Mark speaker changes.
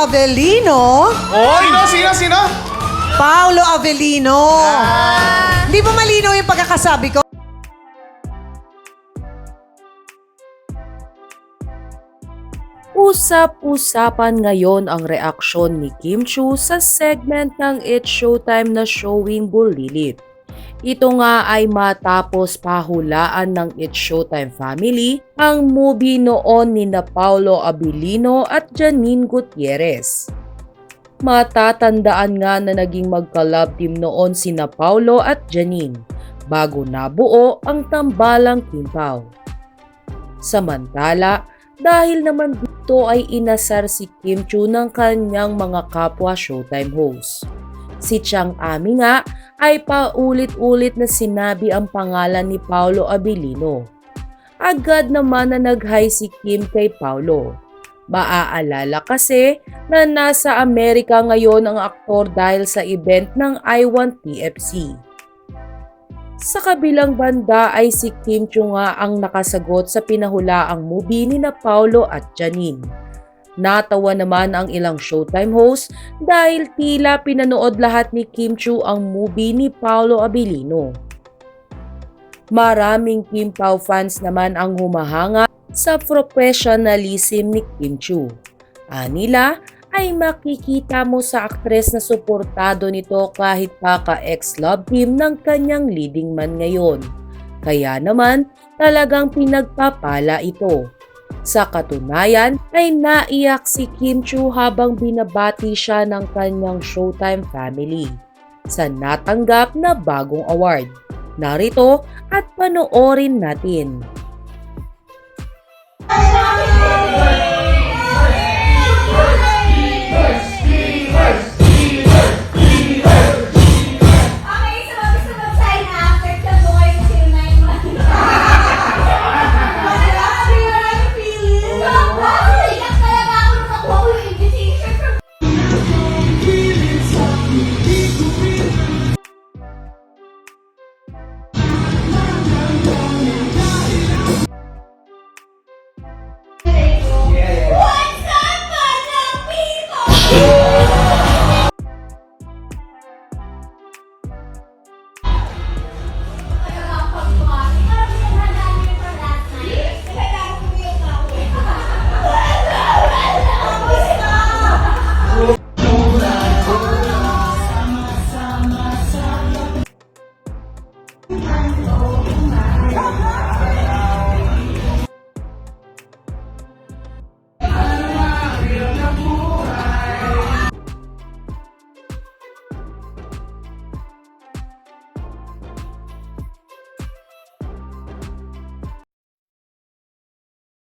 Speaker 1: Avellino.
Speaker 2: Oy! Sino, sino, sino?
Speaker 1: Paolo Avellino. Hindi ba malinaw yung pagkakasabi ko?
Speaker 3: Usap-usapan ngayon ang reaksyon ni Kim Chu sa segment ng It's Showtime na showing Bulilit. Ito nga ay matapos pahulaan ng It's Showtime family ang movie noon ni na Paulo Abilino at Janine Gutierrez. Matatandaan nga na naging magka-love team noon sina Paulo at Janine bago nabuo ang tambalang Kim Pao. Samantala, dahil naman dito ay inasar si Kim Chu ng kanyang mga kapwa Showtime host. Si Chang Ami nga ay paulit-ulit na sinabi ang pangalan ni Paulo Abilino. Agad naman na nag-hi si Kim kay Paulo. Maaalala kasi na nasa Amerika ngayon ang aktor dahil sa event ng I-1 TFC. Sa kabilang banda ay si Kim Chu nga ang nakasagot sa pinahulaang movie ni na Paulo at Janine. Natawa naman ang ilang Showtime host dahil tila pinanood lahat ni Kim Chu ang movie ni Paulo Abilino. Maraming Kim Pao fans naman ang humahanga sa professionalism ni Kim Chu. Anila ay makikita mo sa aktres na suportado nito kahit pa ka-ex-love team ng kanyang leading man ngayon. Kaya naman talagang pinagpapala ito. Sa katunayan ay naiyak si Kim Chu habang binabati siya ng kanyang Showtime family sa natanggap na bagong award. Narito at panoorin natin. Thank.